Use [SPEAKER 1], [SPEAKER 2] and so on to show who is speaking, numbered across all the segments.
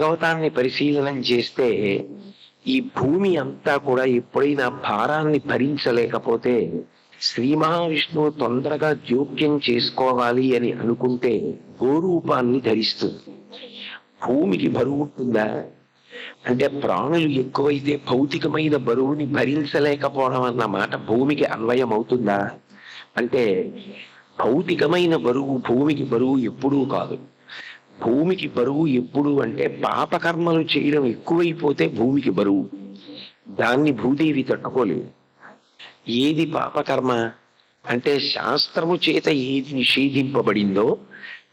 [SPEAKER 1] భాగవతాన్ని పరిశీలనం చేస్తే ఈ భూమి అంతా కూడా ఎప్పుడైనా భారాన్ని భరించలేకపోతే శ్రీ మహావిష్ణువు తొందరగా జోక్యం చేసుకోవాలి అని అనుకుంటే గోరూపాన్ని ధరిస్తుంది. భూమికి బరువు ఉంటుందా? అంటే ప్రాణులు ఎక్కువైతే భౌతికమైన బరువుని భరించలేకపోవడం అన్న మాట భూమికి అన్వయం అవుతుందా? అంటే భౌతికమైన బరువు భూమికి బరువు ఎప్పుడూ కాదు. భూమికి బరువు ఎప్పుడు అంటే పాపకర్మలు చేయడం ఎక్కువైపోతే భూమికి బరువు. దాన్ని భూదేవి తట్టుకోలేదు. ఏది పాపకర్మ? అంటే శాస్త్రము చేత ఏది నిషేధింపబడిందో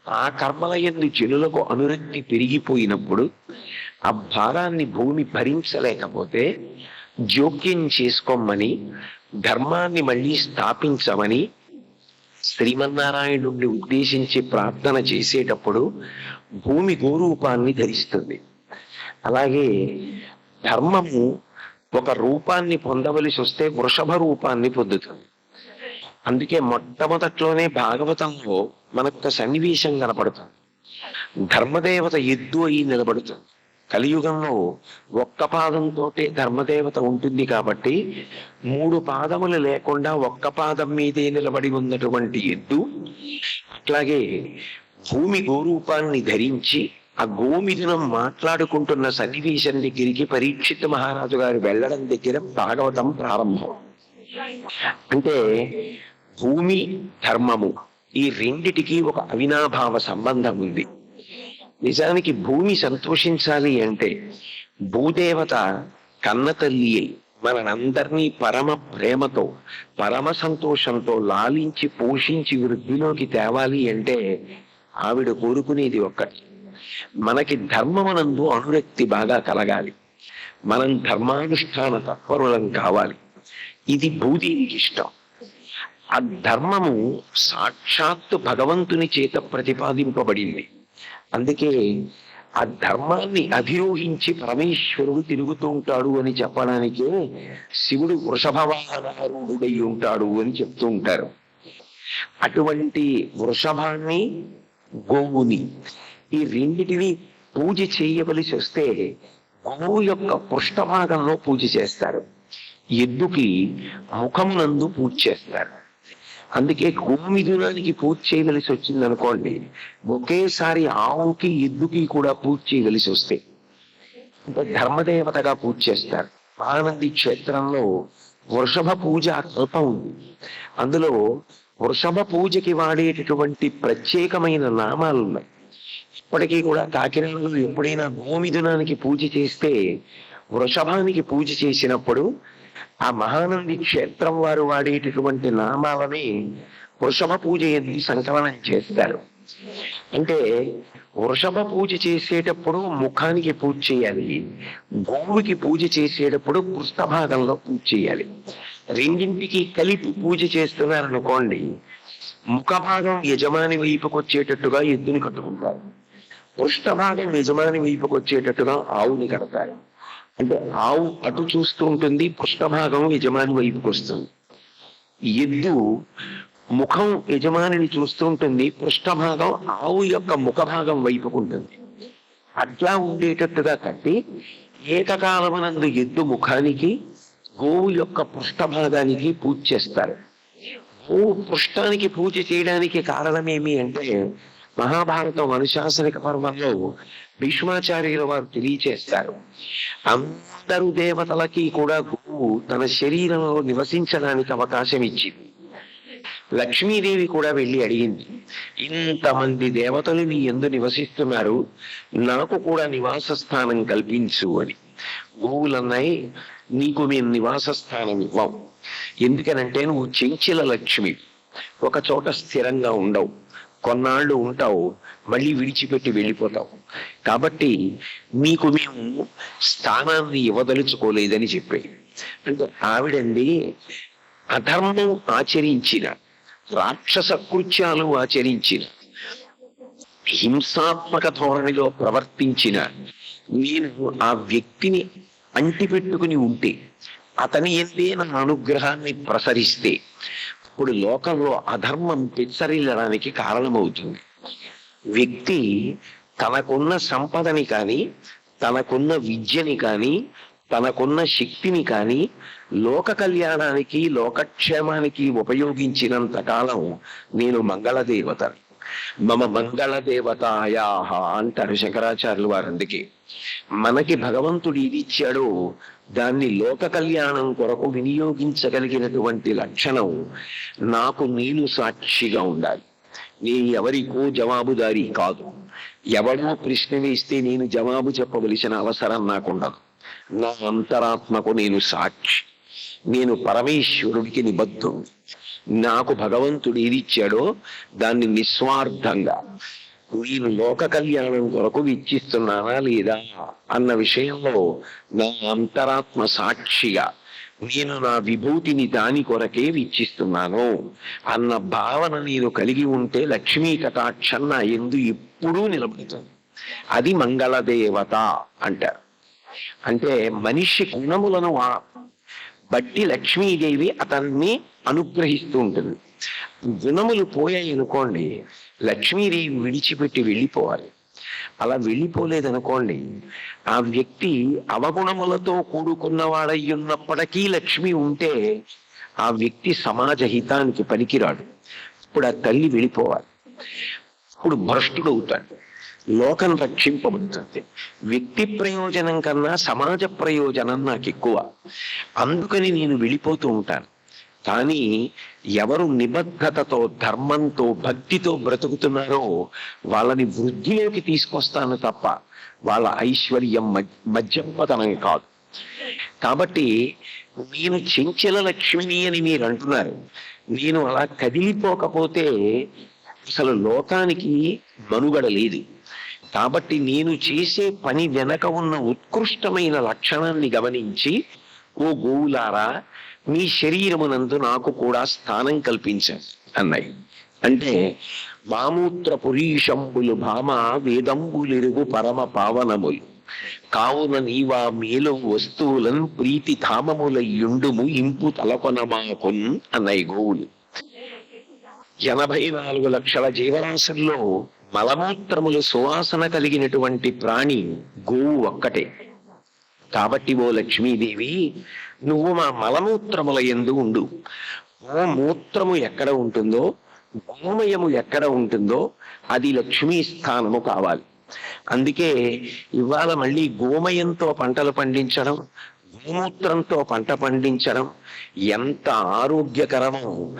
[SPEAKER 1] ఆ కర్మల ఎందు జనులకు అనురక్తి పెరిగిపోయినప్పుడు ఆ భారాన్ని భూమి భరించలేకపోతే జోక్యం చేసుకోమని ధర్మాన్ని మళ్ళీ స్థాపించమని శ్రీమన్నారాయణుడిని ఉద్దేశించి ప్రార్థన చేసేటప్పుడు భూమి గోరూపాన్ని ధరిస్తుంది. అలాగే ధర్మము ఒక రూపాన్ని పొందవలసి వస్తే వృషభ రూపాన్ని పొందుతుంది. అందుకే మొట్టమొదట్లోనే భాగవతంలో మనకు ఒక సన్నివేశం కనపడుతుంది. ధర్మదేవత ఎద్దు అయి నిలబడుతుంది. కలియుగంలో ఒక్క పాదంతో ధర్మదేవత ఉంటుంది కాబట్టి మూడు పాదములు లేకుండా ఒక్క పాదం మీదే నిలబడి ఉన్నటువంటి ఎద్దు అట్లాగే భూమి గోరూపాన్ని ధరించి ఆ గోమిథునం మాట్లాడుకుంటున్న సన్నివేశం దగ్గరికి పరీక్షిత్ మహారాజు గారు వెళ్ళడం దగ్గర భాగవతం ప్రారంభం. అంటే భూమి ధర్మము ఈ రెండిటికి ఒక అవినాభావ సంబంధం ఉంది. నిజానికి భూమి సంతోషించాలి అంటే భూదేవత కన్న తల్లి అయి మనందరినీ పరమ ప్రేమతో పరమ సంతోషంతో లాలించి పోషించి వృద్ధిలోకి తేవాలి అంటే ఆవిడ కోరుకునేది ఒక్కటి. మనకి ధర్మమనందు అనురక్తి బాగా కలగాలి. మనం ధర్మానుష్ఠాన తత్పరులం కావాలి. ఇది భూదేవికి ఇష్టం. ఆ ధర్మము సాక్షాత్తు భగవంతుని చేత ప్రతిపాదింపబడింది. అందుకే ఆ ధర్మాన్ని అధిరోహించి పరమేశ్వరుడు తిరుగుతూ ఉంటాడు అని చెప్పడానికే శివుడు వృషభవాహనారూఢుడై ఉంటాడు అని చెప్తూ ఉంటారు. అటువంటి వృషభాన్ని గోవుని. ఈ రెండిటిని పూజ చేయవలసి వస్తే గోవు యొక్క పృష్ఠభాగంలో పూజ చేస్తారు. ఎద్దుకి ముఖం నందు పూజ చేస్తారు. అందుకే గోమిదునానికి పూజ చేయవలసి వచ్చింది అనుకోండి ఒకేసారి ఆవుకి ఎద్దుకి కూడా పూజ చేయవలసి వస్తే ధర్మదేవతగా పూజ చేస్తారు. ఆనంది క్షేత్రంలో వృషభ పూజ కల్పం ఉంది. అందులో వృషభ పూజకి వాడేటటువంటి ప్రత్యేకమైన నామాలు ఉన్నాయి ఇప్పటికీ కూడా కాకినాడలో ఎప్పుడైనా గోమిథునానికి పూజ చేస్తే వృషభానికి పూజ చేసినప్పుడు ఆ మహానంది క్షేత్రం వారు వాడేటటువంటి నామాలని వృషభ పూజ ఎందుకు సంకలనం చేస్తారు. అంటే వృషభ పూజ చేసేటప్పుడు ముఖానికి పూజ చేయాలి గోవుకి పూజ చేసేటప్పుడు పృష్ఠభాగంలో పూజ చేయాలి. రెండింటికి కలిపి పూజ చేస్తున్నారనుకోండి ముఖ భాగం యజమాని వైపుకు వచ్చేటట్టుగా ఎద్దుని కట్టుకుంటారు. పృష్ఠభాగం యజమాని వైపుకు వచ్చేటట్టుగా ఆవుని కడతారు. అంటే ఆవు అటు చూస్తూ ఉంటుంది పృష్ఠభాగం యజమాని వైపుకు వస్తుంది. ఎద్దు ముఖం యజమానిని చూస్తుంటుంది పృష్ఠభాగం ఆవు యొక్క ముఖ భాగం వైపుకు ఉంటుంది. అట్లా ఉండేటట్టుగా కట్టి ఏకకాలమనందు ఎద్దు ముఖానికి గోవు యొక్క పృష్ఠభాగానికి పూజ చేస్తారు. గోవు పృష్ఠానికి పూజ చేయడానికి కారణమేమి అంటే మహాభారతం అనుశాసనిక పర్వంలో భీష్మాచార్యుల వారు తెలియచేస్తారు. అందరు దేవతలకి కూడా గురువు తన శరీరంలో నివసించడానికి అవకాశం ఇచ్చింది. లక్ష్మీదేవి కూడా వెళ్ళి అడిగింది ఇంతమంది దేవతలు నీ ఎందు నివసిస్తున్నారు నాకు కూడా నివాస స్థానం కల్పించు అని. గోవులన్నాయి నీకు మేము నివాస స్థానం ఇవ్వం. ఎందుకనంటే నువ్వు చెంచల లక్ష్మి. ఒక చోట స్థిరంగా ఉండవు. కొన్నాళ్ళు ఉంటావు మళ్ళీ విడిచిపెట్టి వెళ్ళిపోతావు. కాబట్టి మీకు మేము స్థానాన్ని ఇవ్వదలుచుకోలేదని చెప్పి అంటే ఆవిడండి అధర్మం ఆచరించిన రాక్షస కృత్యాలు ఆచరించిన హింసాత్మక ధోరణిలో ప్రవర్తించిన నేను ఆ వ్యక్తిని అంటిపెట్టుకుని ఉంటే అతని ఎందే నా అనుగ్రహాన్ని ప్రసరిస్తే ఇప్పుడు లోకంలో అధర్మం పెచ్చరిల్లడానికి కారణమవుతుంది. వ్యక్తి తనకున్న సంపదని కానీ తనకున్న విద్యని కానీ తనకున్న శక్తిని కానీ లోక కళ్యాణానికి లోకక్షేమానికి ఉపయోగించినంత కాలం నేను మంగళదేవత మమ మంగళదేవతాయా అంటారు శంకరాచార్యులు వారు అందుకే మనకి భగవంతుడు ఇది ఇచ్చాడో దాన్ని లోక కళ్యాణం కొరకు వినియోగించగలిగినటువంటి లక్షణం నాకు నేను సాక్షిగా ఉండాలి. నేను ఎవరికో జవాబుదారీ కాదు. ఎవడో ప్రశ్న వేస్తే నేను జవాబు చెప్పవలసిన అవసరం నాకుండదు. నా అంతరాత్మకు నేను సాక్షి. నేను పరమేశ్వరుడికి నిబద్ధుడు నాకు భగవంతుడు ఏది ఇచ్చాడో దాన్ని నిస్వార్థంగా. నేను లోక కళ్యాణం కొరకు ఇచ్చిస్తున్నానా లేదా అన్న విషయంలో నా అంతరాత్మ సాక్షిగా నేను నా విభూతిని దాని కొరకే విచ్చిస్తున్నాను అన్న భావన నేను కలిగి ఉంటే లక్ష్మీ కటాక్షం నా ఎందు ఎప్పుడూ నిలబడుతుంది అది మంగళదేవత అంటారు. అంటే మనిషి గుణములను బట్టి లక్ష్మీదేవి అతన్ని అనుగ్రహిస్తూ ఉంటుంది. గుణములు పోయాయి అనుకోండి లక్ష్మీదేవి విడిచిపెట్టి వెళ్ళిపోవాలి. అలా వెళ్ళిపోలేదనుకోండి ఆ వ్యక్తి అవగుణములతో కూడుకున్నవాడై ఉన్నప్పటికీ లక్ష్మి ఉంటే ఆ వ్యక్తి సమాజ హితానికి పనికిరాడు. ఇప్పుడు ఆ తల్లి వెళ్ళిపోవాలి. ఇప్పుడు భ్రష్టుడు అవుతాడు లోకం రక్షింపబడుతుంది. వ్యక్తి ప్రయోజనం కన్నా సమాజ ప్రయోజనం నాకు ఎక్కువ. అందుకని నేను వెళ్ళిపోతూ ఉంటాను. కానీ ఎవరు నిబద్ధతతో ధర్మంతో భక్తితో బ్రతుకుతున్నారో వాళ్ళని వృద్ధిలోకి తీసుకొస్తాను తప్ప వాళ్ళ ఐశ్వర్యం మధ్య- మధ్యపతనం కాదు. కాబట్టి నేను చెంచల లక్ష్మిని అని మీరు అంటున్నారు. నేను అలా కదిలిపోకపోతే అసలు లోకానికి మనుగడ లేదు. కాబట్టి నేను చేసే పని వెనక ఉన్న ఉత్కృష్టమైన లక్షణాన్ని గమనించి ఓ గోవులారా మీ శరీరమునందు నాకు కూడా స్థానం కల్పించాను అన్నాయి. అంటే మామూత్ర పురీషంబులు భామ వేదంబులిరుగు పరమ పావనములు. కావున నీవా మేలు వస్తువులను ప్రీతి ధామములయ్యుండుము ఇంపు తలకొనమాకున్ అన్నాయి గోవులు. ఎనభై నాలుగు లక్షల జీవరాశుల్లో మలమూత్రములు సువాసన కలిగినటువంటి ప్రాణి గోవు ఒక్కటే. కాబట్టి ఓ లక్ష్మీదేవి నువ్వు మా మలమూత్రముల ఎందు ఉండు. ఓ మూత్రము ఎక్కడ ఉంటుందో గోమయము ఎక్కడ ఉంటుందో అది లక్ష్మీ స్థానము కావాలి. అందుకే ఇవాళ మళ్ళీ గోమయంతో పంటలు పండించడం గోమూత్రంతో పంట పండించడం ఎంత ఆరోగ్యకరమో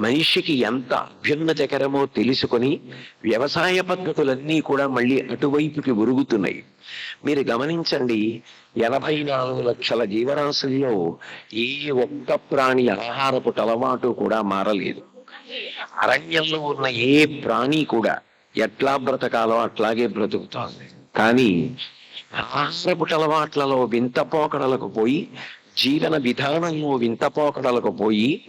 [SPEAKER 1] మనిషికి ఎంత అభ్యున్నతకరమో తెలుసుకొని వ్యవసాయ పద్ధతులన్నీ కూడా మళ్ళీ అటువైపుకి ఉరుగుతున్నాయి మీరు గమనించండి ఎనభై నాలుగు లక్షల జీవరాశుల్లో ఏ ఒక్క ప్రాణి ఆహారపు అలవాటు కూడా మారలేదు. అరణ్యంలో ఉన్న ఏ ప్రాణి కూడా ఎట్లా బ్రతకాలో అట్లాగే బ్రతుకుతోంది. కానీ ఆహారపు అలవాట్లలో వింత పోకడలకు పోయి జీవన విధానంలో వింత పోకడలకు పోయి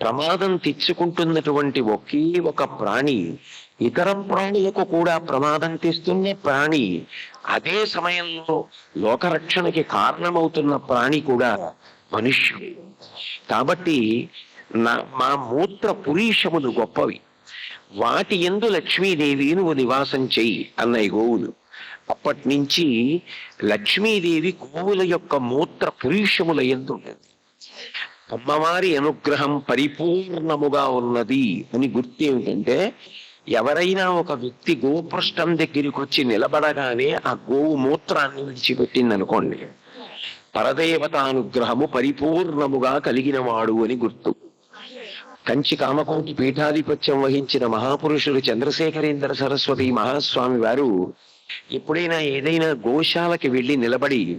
[SPEAKER 1] ప్రమాదం తెచ్చుకుంటున్నటువంటి ఒకే ఒక ప్రాణి ఇతర ప్రాణులకు కూడా ప్రమాదం తెస్తున్న ప్రాణి అదే సమయంలో లోకరక్షణకి కారణమవుతున్న ప్రాణి కూడా మనుష్యుడు. కాబట్టి నా మా మూత్ర పురీషములు గొప్పవి. వాటి ఎందు లక్ష్మీదేవి నువ్వు నివాసం చెయ్యి అన్నయ్య గోవులు. అప్పటి నుంచి లక్ష్మీదేవి గోవుల యొక్క మూత్ర పురీషముల ఎందుండేది అమ్మవారి అనుగ్రహం పరిపూర్ణముగా ఉన్నది అని గుర్తు ఏమిటంటే ఎవరైనా ఒక వ్యక్తి గోపృష్టం దగ్గరికి వచ్చి నిలబడగానే ఆ గోవు మూత్రాన్ని విడిచిపెట్టింది అనుకోండి పరదేవతానుగ్రహము పరిపూర్ణముగా కలిగిన వాడు అని గుర్తు. కంచి కామకోటి పీఠాధిపత్యం వహించిన మహాపురుషుడు చంద్రశేఖరేంద్ర సరస్వతి మహాస్వామి వారు ఎప్పుడైనా ఏదైనా గోశాలకి వెళ్ళి నిలబడి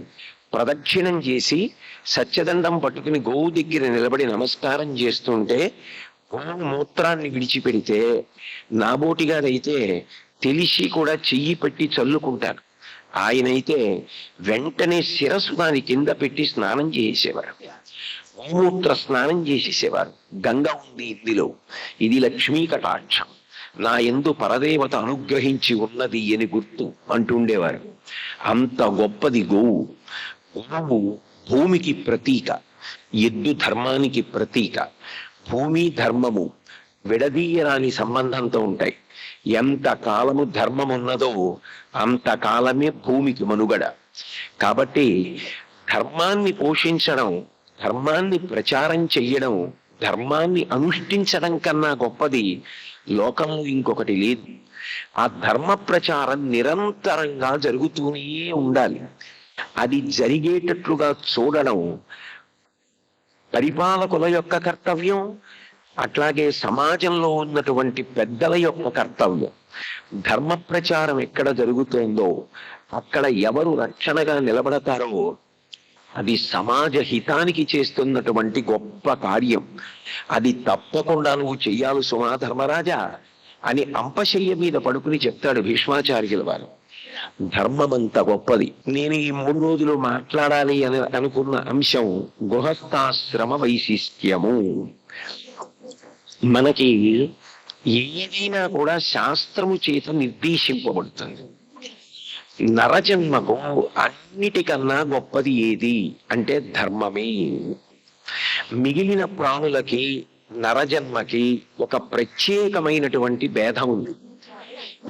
[SPEAKER 1] ప్రదక్షిణం చేసి సత్యదండం పట్టుకుని గోవు దగ్గర నిలబడి నమస్కారం చేస్తుంటే గోవు మూత్రాన్ని విడిచిపెడితే నాబోటిగానైతే తెలిసి కూడా చెయ్యి పెట్టి చల్లుకుంటారు ఆయనైతే వెంటనే శిరస్సు దాని కింద పెట్టి స్నానం చేసేవారు. గోమూత్ర స్నానం చేసేసేవారు. గంగ ఉంది ఇందులో. ఇది లక్ష్మీ కటాక్షం. నా ఎందు పరదేవత అనుగ్రహించి ఉన్నది అని గుర్తు అంటుండేవారు. అంత గొప్పది గోవు. గోవు భూమికి ప్రతీక ఎద్దు ధర్మానికి ప్రతీక. భూమి ధర్మము విడదీయరాని సంబంధంతో ఉంటాయి. ఎంత కాలము ధర్మం ఉన్నదో అంత కాలమే భూమికి మనుగడ. కాబట్టి ధర్మాన్ని పోషించడం ధర్మాన్ని ప్రచారం చెయ్యడం ధర్మాన్ని అనుష్ఠించడం కన్నా గొప్పది లోకంలో ఇంకొకటి లేదు. ఆ ధర్మ ప్రచారం నిరంతరంగా జరుగుతూనే ఉండాలి. అది జరిగేటట్లుగా చూడడం పరిపాలకుల యొక్క కర్తవ్యం అట్లాగే సమాజంలో ఉన్నటువంటి పెద్దల యొక్క కర్తవ్యం. ధర్మ ప్రచారం ఎక్కడ జరుగుతుందో అక్కడ ఎవరు రక్షణగా నిలబడతారో అది సమాజ హితానికి చేస్తున్నటువంటి గొప్ప కార్యం. అది తప్పకుండా నువ్వు చెయ్యాలి సుమా ధర్మరాజా అని అంపశయ్య మీద పడుకుని చెప్తాడు భీష్మాచార్యుల వారు. ధర్మం అంత గొప్పది. నేను ఈ మూడు రోజులు మాట్లాడాలి అని అనుకున్న అంశం గృహస్థాశ్రమ వైశిష్ట్యము. మనకి ఏదైనా కూడా శాస్త్రము చేత నిర్దేశింపబడుతుంది. నరజన్మకు అన్నిటికన్నా గొప్పది ఏది అంటే ధర్మమే. మిగిలిన ప్రాణులకి నరజన్మకి ఒక ప్రత్యేకమైనటువంటి భేదం ఉంది.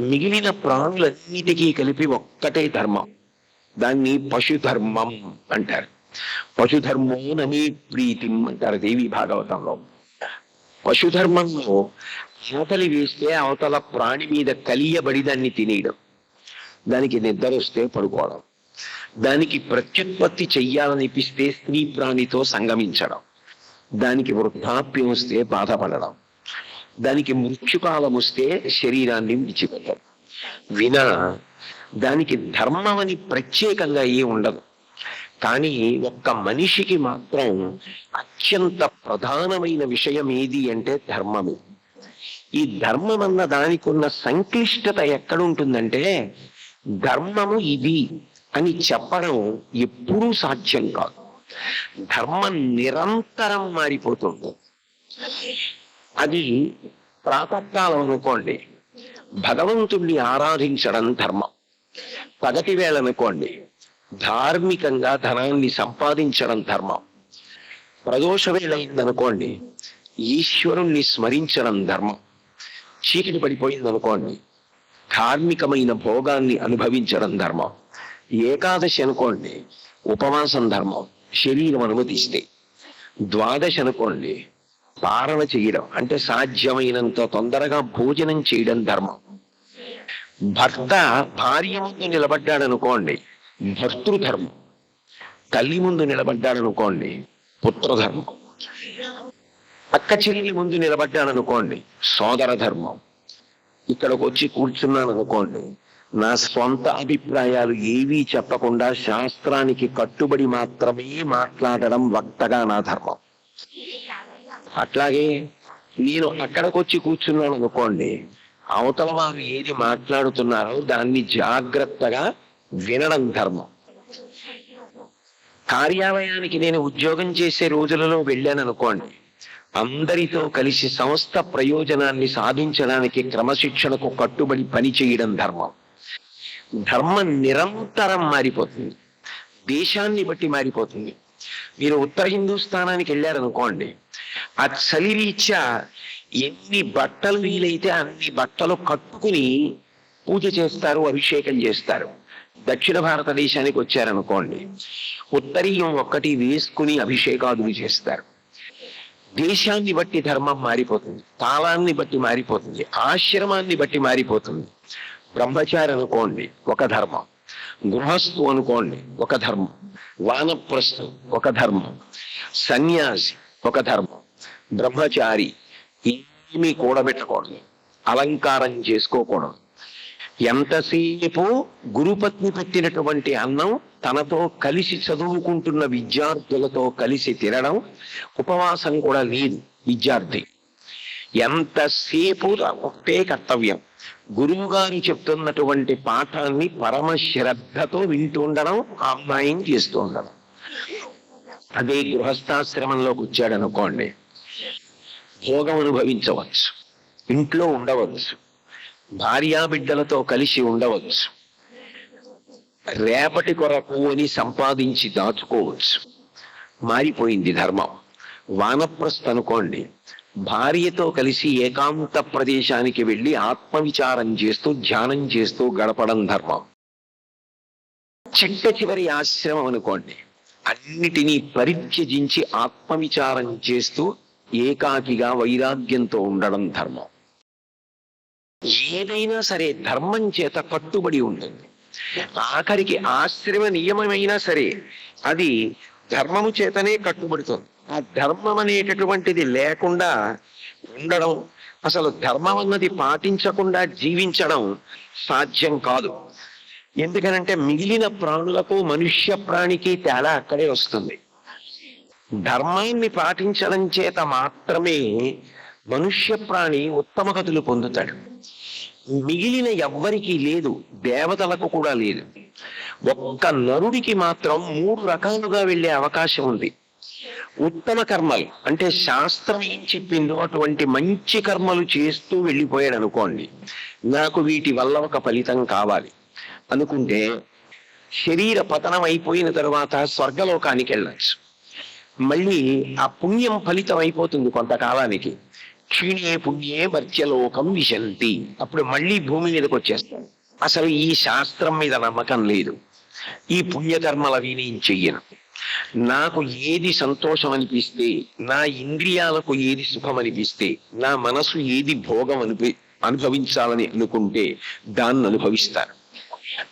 [SPEAKER 1] మిగిలిన ప్రాణులన్నిటికీ కలిపి ఒక్కటే ధర్మం. దాన్ని పశుధర్మం అంటారు. పశుధర్మో నమీ ప్రీతిం అంటారు దేవి భాగవతంలో. పశుధర్మంలో అవతలి వేస్తే అవతల ప్రాణి మీద కలియబడి దాన్ని తినేయడం. దానికి నిద్ర వస్తే పడుకోవడం. దానికి ప్రత్యుత్పత్తి చెయ్యాలనిపిస్తే స్త్రీ ప్రాణితో సంగమించడం. దానికి వృద్ధాప్యం వస్తే బాధపడడం. దానికి మృత్యుకాలం వస్తే శరీరాన్ని విడిచిపెట్టడం. వినా దానికి ధర్మం అని ప్రత్యేకంగా ఏ ఉండదు. కానీ ఒక్క మనిషికి మాత్రం అత్యంత ప్రధానమైన విషయం ఏది అంటే ధర్మమే. ఈ ధర్మం అన్న దానికి ఉన్న సంక్లిష్టత ఎక్కడుంటుందంటే ధర్మము ఇది అని చెప్పడం ఎప్పుడూ సాధ్యం కాదు. ధర్మం నిరంతరం మారిపోతుంది. అది ప్రాతకాలం అనుకోండి. భగవంతుణ్ణి ఆరాధించడం ధర్మం. పగటి వేళ అనుకోండి. ధార్మికంగా ధనాన్ని సంపాదించడం ధర్మం. ప్రదోష వేళ అయిందనుకోండి ఈశ్వరుణ్ణి స్మరించడం ధర్మం. చీకటి పడిపోయిందనుకోండి. ధార్మికమైన భోగాన్ని అనుభవించడం ధర్మం. ఏకాదశి అనుకోండి ఉపవాసం ధర్మం శరీరం అనుమతిస్తే. ద్వాదశి అనుకోండి పారణ చేయడం అంటే సాధ్యమైనంత తొందరగా భోజనం చేయడం ధర్మం. భర్త భార్య ముందు నిలబడ్డాడనుకోండి భర్తృధర్మం. తల్లి ముందు నిలబడ్డాడనుకోండి పుత్రధర్మం. అక్క చెల్లి ముందు నిలబడ్డాడనుకోండి సోదర ధర్మం ఇక్కడికి వచ్చి కూర్చున్నాను అనుకోండి నా స్వంత అభిప్రాయాలు ఏవీ చెప్పకుండా శాస్త్రానికి కట్టుబడి మాత్రమే మాట్లాడడం వక్తగా నా ధర్మం. అట్లాగే నేను అక్కడికి వచ్చి కూర్చున్నాను అనుకోండి అవతల వారు ఏది మాట్లాడుతున్నారో దాన్ని జాగ్రత్తగా వినడం ధర్మం. కార్యాలయానికి నేను ఉద్యోగం చేసే రోజులలో వెళ్ళాను అనుకోండి అందరితో కలిసి సంస్థ ప్రయోజనాన్ని సాధించడానికి క్రమశిక్షణకు కట్టుబడి పని చేయడం ధర్మం. ధర్మం నిరంతరం మారిపోతుంది. దేశాన్ని బట్టి మారిపోతుంది. మీరు ఉత్తర హిందూస్థానానికి వెళ్ళారనుకోండి ఆ చలి రీత్యా ఎన్ని బట్టలు వీలైతే అన్ని బట్టలు కట్టుకుని పూజ చేస్తారు అభిషేకం చేస్తారు. దక్షిణ భారతదేశానికి వచ్చారనుకోండి ఉత్తరీయం ఒక్కటి వేసుకుని అభిషేకాదులు చేస్తారు. దేశాన్ని బట్టి ధర్మం మారిపోతుంది కాలాన్ని బట్టి మారిపోతుంది ఆశ్రమాన్ని బట్టి మారిపోతుంది. బ్రహ్మచారి అనుకోండి ఒక ధర్మం. గృహస్థు అనుకోండి ఒక ధర్మం. వానప్రస్థు ఒక ధర్మం. సన్యాసి ఒక ధర్మం. బ్రహ్మచారి ఏమీ కూడబెట్టకూడదు అలంకారం చేసుకోకూడదు. ఎంతసేపు గురుపత్ని పెట్టినటువంటి అన్నం తనతో కలిసి చదువుకుంటున్న విద్యార్థులతో కలిసి తినడం ఉపవాసం కూడా లేదు విద్యార్థి. ఎంతసేపు ఒకటే కర్తవ్యం. గురువు గారు చెప్తున్నటువంటి పాఠాన్ని పరమ శ్రద్ధతో వింటుండడం ఉండడం చేస్తూ ఉండడం. అదే గృహస్థాశ్రమంలోకి వచ్చాడు అనుకోండి భోగం అనుభవించవచ్చు. ఇంట్లో ఉండవచ్చు. భార్యా బిడ్డలతో కలిసి ఉండవచ్చు. రేపటి కొరకు అని సంపాదించి దాచుకోవచ్చు. మారిపోయింది ధర్మం. వానప్రస్థ అనుకోండి భార్యతో కలిసి ఏకాంత ప్రదేశానికి వెళ్ళి ఆత్మవిచారం చేస్తూ ధ్యానం చేస్తూ గడపడం ధర్మం. చిట్ట చివరి ఆశ్రమం అనుకోండి అన్నిటినీ పరిత్యజించి ఆత్మవిచారం చేస్తూ ఏకాకిగా వైరాగ్యంతో ఉండడం ధర్మం. ఏదైనా సరే ధర్మం చేత కట్టుబడి ఉంటుంది. ఆఖరికి ఆశ్రమ నియమమైనా సరే అది ధర్మము చేతనే కట్టుబడుతుంది. ఆ ధర్మం అనేటటువంటిది లేకుండా ఉండడం అసలు ధర్మం అన్నది పాటించకుండా జీవించడం సాధ్యం కాదు. ఎందుకనంటే మిగిలిన ప్రాణులకు మనుష్య ప్రాణికి తేడా అక్కడే వస్తుంది. ధర్మాన్ని పాటించడం చేత మాత్రమే మనుష్య ప్రాణి ఉత్తమ గతులు పొందుతాడు. మిగిలిన ఎవ్వరికీ లేదు దేవతలకు కూడా లేదు. ఒక్క నరుడికి మాత్రం మూడు రకాలుగా వెళ్ళే అవకాశం ఉంది. ఉత్తమ కర్మలు అంటే శాస్త్రం ఏం చెప్పిందో అటువంటి మంచి కర్మలు చేస్తూ వెళ్ళిపోయాడు అనుకోండి నాకు వీటి వల్ల ఒక ఫలితం కావాలి. అనుకుంటే శరీర పతనం అయిపోయిన తర్వాత స్వర్గలోకానికి వెళ్ళచ్చు. మళ్ళీ ఆ పుణ్యం ఫలితం అయిపోతుంది కొంతకాలానికి. క్షీణే పుణ్యే మర్త్యలోకం విశంతి. అప్పుడు మళ్ళీ భూమి మీదకి వచ్చేస్తాడు. అసలు ఈ శాస్త్రం మీద నమ్మకం లేదు. ఈ పుణ్యకర్మలు అవి నేను చెయ్యను? నాకు ఏది సంతోషం అనిపిస్తే నా ఇంద్రియాలకు ఏది సుఖం అనిపిస్తే నా మనసు ఏది భోగం అనిపి అనుభవించాలని అనుకుంటే దాన్ని అనుభవిస్తాను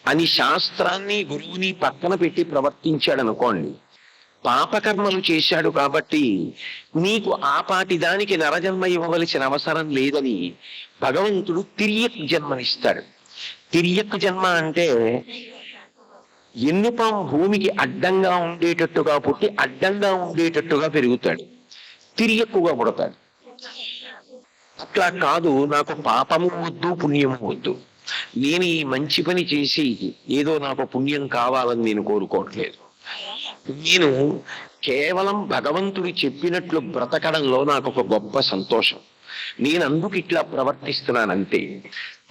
[SPEAKER 1] అని శాస్త్రాన్ని గురువుని పక్కన పెట్టి ప్రవర్తించాడు అనుకోండి పాపకర్మలు చేశాడు కాబట్టి నీకు ఆ పాటి దానికి నరజన్మ ఇవ్వవలసిన అవసరం లేదని భగవంతుడు తిరియక్ జన్మనిస్తాడు. తిరియక్ జన్మ అంటే ఎన్నుపం భూమికి అడ్డంగా ఉండేటట్టుగా పుట్టి అడ్డంగా ఉండేటట్టుగా పెరుగుతాడు. తిరియక్కుగా పుడతాడు. అట్లా కాదు నాకు పాపము వద్దు పుణ్యము వద్దు. నేను ఈ మంచి పని చేసి ఏదో నాకు పుణ్యం కావాలని నేను కోరుకోవట్లేదు. నేను కేవలం భగవంతుడు చెప్పినట్లు బ్రతకడంలో నాకు ఒక గొప్ప సంతోషం. నేను అందుకు ఇట్లా ప్రవర్తిస్తున్నానంతే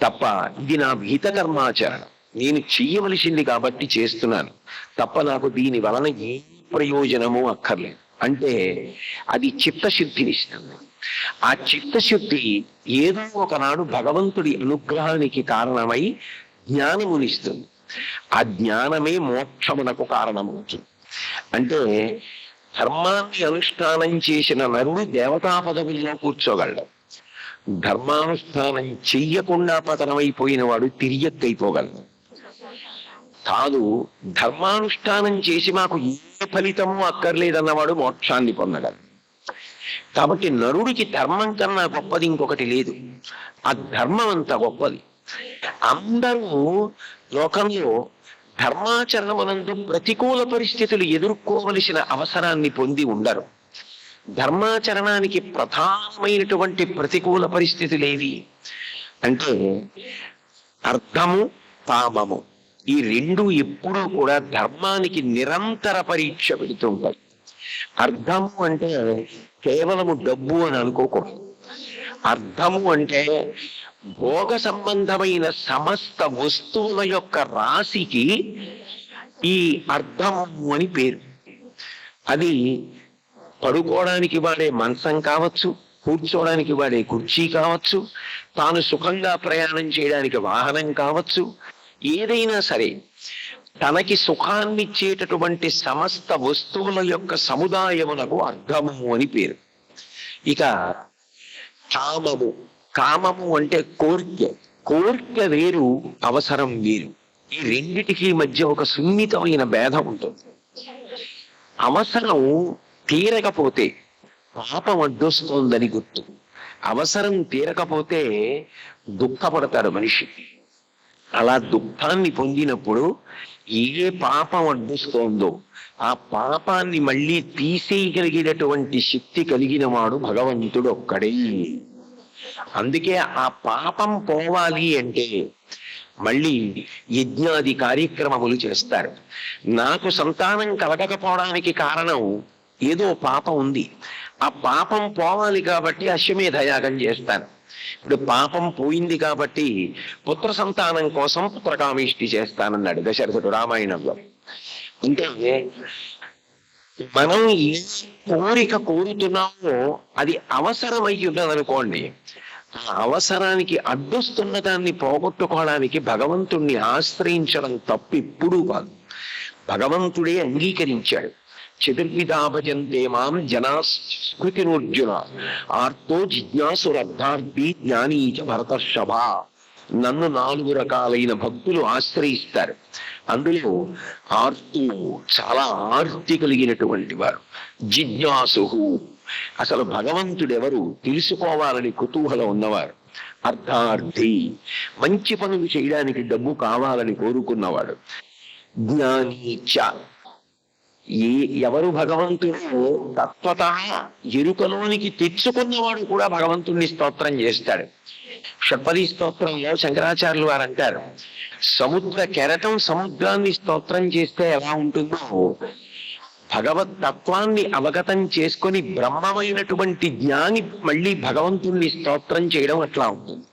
[SPEAKER 1] తప్ప ఇది నా భీత కర్మాచరణ. నేను చెయ్యవలసింది కాబట్టి చేస్తున్నాను. తప్ప నాకు దీని వలన ఏ ప్రయోజనము అక్కర్లేదు. అంటే అది చిత్తశుద్ధినిస్తుంది ఆ చిత్తశుద్ధి ఏదో ఒకనాడు భగవంతుడి అనుగ్రహానికి కారణమై జ్ఞానమునిస్తుంది. ఆ జ్ఞానమే మోక్షమునకు కారణమవుతుంది. అంటే ధర్మాన్ని అనుష్ఠానం చేసిన నరుడు దేవతా పదవిలో కూర్చోగలడు. ధర్మానుష్ఠానం చెయ్యకుండా పతనమైపోయిన వాడు తిరియక్కైపోగలడు కాదు ధర్మానుష్ఠానం చేసి మాకు ఏ ఫలితము అక్కర్లేదన్నవాడు మోక్షాన్ని పొందగలడు. కాబట్టి నరుడికి ధర్మం కన్నా గొప్పది ఇంకొకటి లేదు. ఆ ధర్మం అంత గొప్పది. అందరూ లోకంలో ధర్మాచరణమునందు ప్రతికూల పరిస్థితులు ఎదుర్కోవలసిన అవసరాన్ని పొంది ఉండరు. ధర్మాచరణానికి ప్రధానమైనటువంటి ప్రతికూల పరిస్థితులేవి అంటే అర్థము పాపము. ఈ రెండు ఎప్పుడూ కూడా ధర్మానికి నిరంతర పరీక్ష పెడుతుంటాయి అర్థము అంటే కేవలము డబ్బు అని అనుకోకూడదు. అర్థము అంటే భోగ సంబంధమైన సమస్త వస్తువుల యొక్క రాశికి ఈ అర్థము అని పేరు. అది పడుకోవడానికి వాడే మంచం కావచ్చు కూర్చోవడానికి వాడే కుర్చీ కావచ్చు తాను సుఖంగా ప్రయాణం చేయడానికి వాహనం కావచ్చు ఏదైనా సరే తనకి సుఖాన్నిచ్చేటటువంటి సమస్త వస్తువుల యొక్క సముదాయమునకు అర్థము అని పేరు. ఇక కామము కామము అంటే కోరిక. కోరిక వేరు అవసరం వేరు. ఈ రెండిటికి మధ్య ఒక సున్నితమైన భేదం ఉంటుంది. అవసరం తీరకపోతే పాపం అడ్డొస్తోందని గుర్తు. అవసరం తీరకపోతే దుఃఖపడతాడు మనిషి. అలా దుఃఖాన్ని పొందినప్పుడు ఏ పాపం అడ్డుస్తోందో ఆ పాపాన్ని మళ్ళీ తీసేయగలిగినటువంటి శక్తి కలిగిన వాడు భగవంతుడు ఒక్కడే. అందుకే ఆ పాపం పోవాలి అంటే మళ్ళీ యజ్ఞాది కార్యక్రమములు చేస్తారు. నాకు సంతానం కలగకపోవడానికి కారణం ఏదో పాపం ఉంది. ఆ పాపం పోవాలి కాబట్టి అశ్వమేధ యాగం చేస్తాను. ఇప్పుడు పాపం పోయింది కాబట్టి పుత్ర సంతానం కోసం పుత్రకామిష్టి చేస్తానన్నాడు దశరథుడు రామాయణంలో. అంటే మనం ఏ కోరిక కోరుతున్నామో అది అవసరమై ఉన్నది అనుకోండి అవసరానికి అడ్డొస్తున్న దాన్ని పోగొట్టుకోవడానికి భగవంతుణ్ణి ఆశ్రయించడం తప్పు ఎప్పుడూ కాదు. భగవంతుడే అంగీకరించాడు. చతుర్విధాభజంతే మాం జనా స్మృతినోర్జున ఆర్తో జిజ్ఞాసురర్థార్థి జ్ఞానీచ భరతర్షభ. నన్ను నాలుగు రకాలైన భక్తులు ఆశ్రయిస్తారు. అందులో ఆర్తు చాలా ఆర్తి కలిగినటువంటి వారు. జిజ్ఞాసు అసలు భగవంతుడెవరు తెలుసుకోవాలని కుతూహలం ఉన్నవారు. అర్థార్థి. మంచి పనులు చేయడానికి డబ్బు కావాలని కోరుకున్నవాడు. జ్ఞానీచ ఏ ఎవరు భగవంతుడు తత్వత ఎరుకలోనికి తెచ్చుకున్నవాడు కూడా భగవంతుణ్ణి స్తోత్రం చేస్తాడు. షట్పది స్తోత్రంలో శంకరాచార్యులు వారు అంటారు. సముద్ర కెరటం సముద్రాన్ని స్తోత్రం చేస్తే ఎలా ఉంటుందో? భగవత్ తత్వాన్ని అవగతం చేసుకొని బ్రహ్మమైనటువంటి జ్ఞాని మళ్ళీ భగవంతుణ్ణి స్తోత్రం చేయడం అట్లా ఉంటుంది.